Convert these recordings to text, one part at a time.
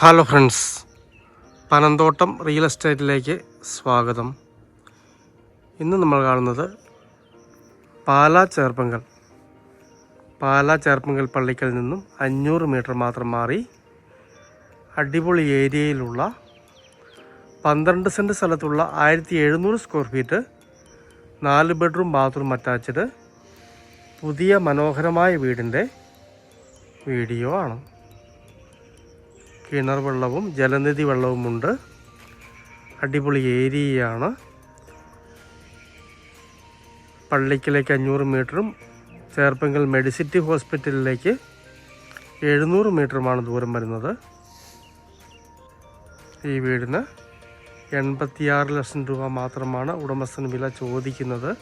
Hello friends Panamthottam real എസ്റ്റേറ്റിലേക്ക് സ്വാഗതം. ഇന്ന് നമ്മൾ കാണുന്നത് പാലാ ചേർപ്പങ്കൽ. പാലാ ചേർപ്പങ്കൽ പള്ളിക്കൽ നിന്നും അഞ്ഞൂറ് മീറ്റർ മാത്രം മാറി അടിപൊളി ഏരിയയിലുള്ള പന്ത്രണ്ട് സെന്റ് സ്ഥലത്തുള്ള ആയിരത്തി എഴുന്നൂറ് സ്ക്വയർ ഫീറ്റ് നാല് ബെഡ്റൂം ബാത്റൂം അറ്റാച്ച്ഡ് പുതിയ മനോഹരമായ വീടിന്റെ വീഡിയോ ആണ്. കിണർ വെള്ളവും ജലനിധി വെള്ളവുമുണ്ട്. അടിപൊളി ഏരിയയാണ്. പള്ളിക്കലേക്ക് അഞ്ഞൂറ് മീറ്ററും ചേർപ്പെങ്കൽ മെഡിസിറ്റി ഹോസ്പിറ്റലിലേക്ക് എഴുന്നൂറ് മീറ്ററുമാണ് ദൂരം വരുന്നത്. ഈ വീടിന് എൺപത്തിയാറ് ലക്ഷം രൂപ മാത്രമാണ് ഉടമസ്ഥൻ വില ചോദിക്കുന്നത്.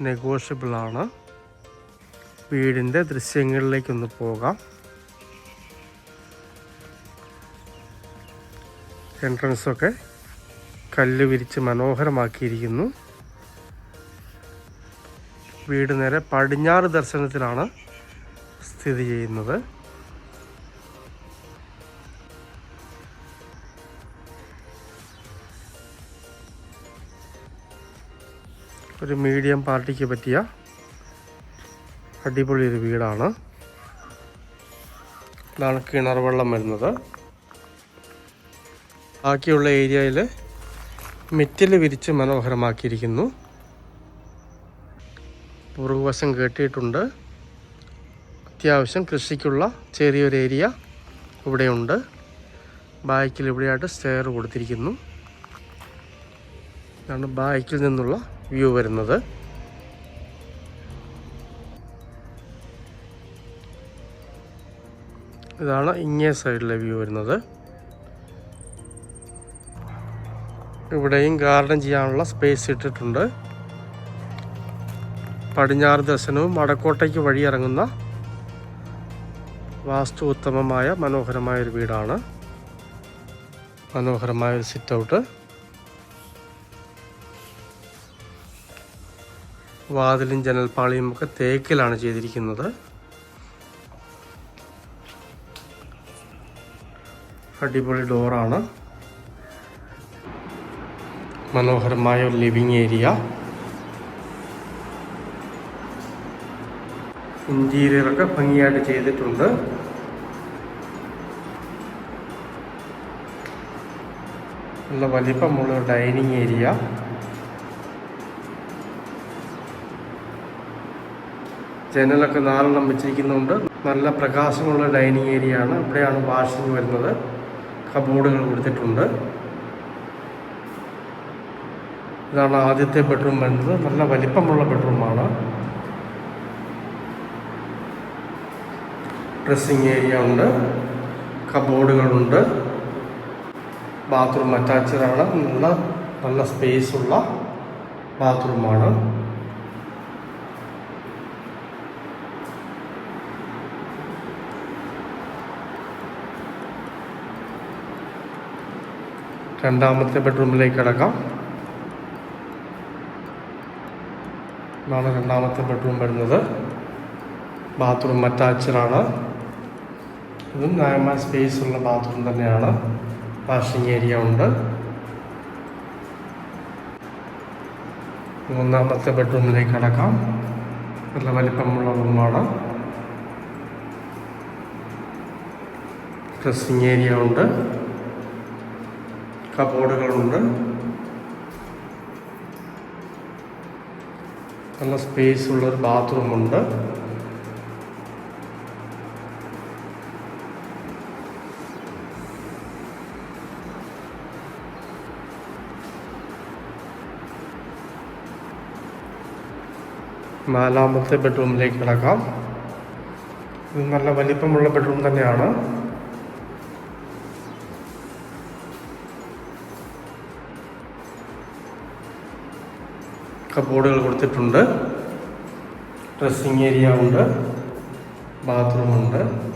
നെഗോഷ്യബിളാണ്. വീടിന്റെ ദൃശ്യങ്ങളിലേക്കൊന്ന് പോകാം. എൻട്രൻസ് ഒക്കെ കല്ല് വിരിച്ച് മനോഹരമാക്കിയിരിക്കുന്നു. വീട് നേരെ പടിഞ്ഞാറ് ദർശനത്തിലാണ് സ്ഥിതി ചെയ്യുന്നത്. ഒരു മീഡിയം പാർട്ടിക്ക് പറ്റിയ അടിപൊളി ഒരു വീടാണ്. ഇതാണ് കിണർ വെള്ളം വരുന്നത്. ബാക്കിയുള്ള ഏരിയയിൽ മെറ്റൽ വിരിച്ച് മനോഹരമാക്കിയിരിക്കുന്നു. പുറകുവശം കെട്ടിയിട്ടുണ്ട് അത്യാവശ്യം കൃഷിക്കുള്ള ചെറിയൊരു ഏരിയ ഇവിടെയുണ്ട്. ബാക്കിൽ ഇവിടെയായിട്ട് സ്റ്റെയർ കൊടുത്തിരിക്കുന്നു. ഇതാണ് ബാക്കിൽ നിന്നുള്ള വ്യൂ വരുന്നത്. ഇതാണ് ഇങ്ങേ സൈഡിലെ വ്യൂ വരുന്നത്. ഇവിടെയും ഗാർഡൻ ചെയ്യാനുള്ള സ്പേസ് ഇട്ടിട്ടുണ്ട്. പടിഞ്ഞാറ് ദർശനവും വഴി ഇറങ്ങുന്ന വാസ്തു ഉത്തമമായ മനോഹരമായൊരു വീടാണ്. മനോഹരമായൊരു സിറ്റ് ഔട്ട് വാതിലും ജനൽപ്പാളിയും ഒക്കെ തേക്കിലാണ് ചെയ്തിരിക്കുന്നത്. അടിപൊളി ഡോറാണ് മനോഹരമായ ഒരു ലിവിങ് ഏരിയ. ഇന്റീരിയറൊക്കെ ഭംഗിയായിട്ട് ചെയ്തിട്ടുണ്ട്. നല്ല വലിപ്പമുള്ള ഡൈനിങ് ഏരിയ. ജനലൊക്കെ നാലെണ്ണം വെച്ചിരിക്കുന്നുണ്ട്. നല്ല പ്രകാശമുള്ള ഡൈനിങ് ഏരിയ ആണ് ഇവിടെയാണ് വാഷിംഗ് വരുന്നത്. കബോർഡുകൾ കൊടുത്തിട്ടുണ്ട്. ഇതാണ് ആദ്യത്തെ ബെഡ്റൂം വരുന്നത് നല്ല വലിപ്പമുള്ള ബെഡ്റൂമാണ് ഡ്രസ്സിങ് ഏരിയ ഉണ്ട്. കബോർഡുകളുണ്ട് ബാത്റൂം അറ്റാച്ചഡാണ് നല്ല നല്ല സ്പേസ് ഉള്ള ബാത്റൂമാണ് രണ്ടാമത്തെ ബെഡ്റൂമിലേക്ക് കിടക്കാം. ഇതാണ് രണ്ടാമത്തെ ബെഡ്റൂം വരുന്നത്. ബാത്റൂം അറ്റാച്ചഡാണ് ഇതും ന്യായമായ സ്പേസ് ഉള്ള ബാത്റൂം തന്നെയാണ്. വാഷിംഗ് ഏരിയ ഉണ്ട്. മൂന്നാമത്തെ ബെഡ്റൂമിലേക്ക് കടക്കാം. നല്ല വലിപ്പമുള്ള റൂമാണ് ഡ്രസ്സിങ് ഏരിയ ഉണ്ട്. കബോർഡുകളുണ്ട് നല്ല സ്പേസ് ഉള്ളൊരു ബാത്റൂമുണ്ട് നാലാമത്തെ ബെഡ്റൂമിലേക്ക് കിടക്കാം. ഇത് നല്ല വലിപ്പമുള്ള ബെഡ്റൂം തന്നെയാണ്. കബോർഡുകൾ കൊടുത്തിട്ടുണ്ട്. ഡ്രസ്സിങ് ഏരിയ ഉണ്ട്. ബാത്റൂമുണ്ട്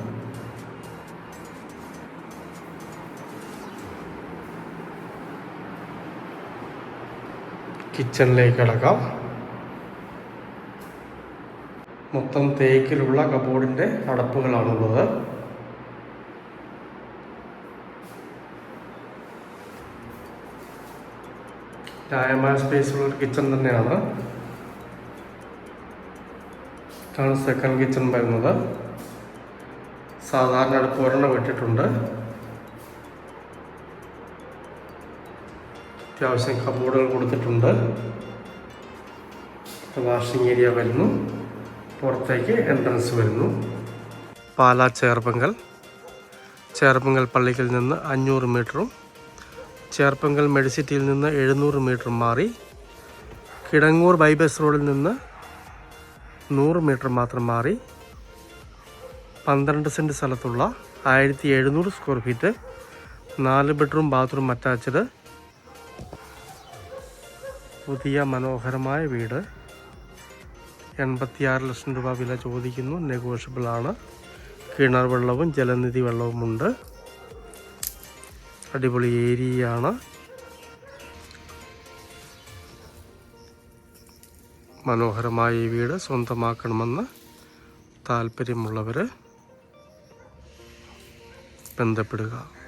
കിച്ചണിലേക്ക് കിടക്കാം. മൊത്തം തേക്കിലുള്ള കബോർഡിന്റെ അടപ്പുകളാണുള്ളത്. ന്യായമായ സ്പേസുള്ള ഒരു കിച്ചൺ തന്നെയാണ്. ഇതാണ് സെക്കൻഡ് കിച്ചൺ വരുന്നത് സാധാരണ അടുപ്പ് ഒരെണ്ണം വിട്ടിട്ടുണ്ട് അത്യാവശ്യം കബോർഡുകൾ കൊടുത്തിട്ടുണ്ട്. വാഷിംഗ് ഏരിയ വരുന്നു. പുറത്തേക്ക് എൻട്രൻസ് വരുന്നു. പാലാ ചേർപ്പങ്കൽ ചേർപ്പങ്കൽ പള്ളിക്കൽ നിന്ന് അഞ്ഞൂറ് മീറ്ററും ചേർപ്പങ്കൽ മെഡിസിറ്റിയിൽ നിന്ന് എഴുന്നൂറ് മീറ്റർ മാറി കിടങ്ങൂർ ബൈബസ് റോഡിൽ നിന്ന് നൂറ് മീറ്റർ മാത്രം മാറി പന്ത്രണ്ട് സെന്റ് സ്ഥലത്തുള്ള ആയിരത്തി എഴുന്നൂറ് സ്ക്വയർ ഫീറ്റ് നാല് ബെഡ്റൂം ബാത്റൂം അറ്റാച്ച്ഡ് പുതിയ മനോഹരമായ വീട്. എൺപത്തിയാറ് ലക്ഷം രൂപ വില ചോദിക്കുന്നു. നെഗോഷ്യബിളാണ് കിണർ വെള്ളവും ജലനിധി വെള്ളവുമുണ്ട്. അടിപൊളി ഏരിയയാണ്. മനോഹരമായ ഈ വീട് സ്വന്തമാക്കണമെന്ന് താല്പര്യമുള്ളവർ ബന്ധപ്പെടുക.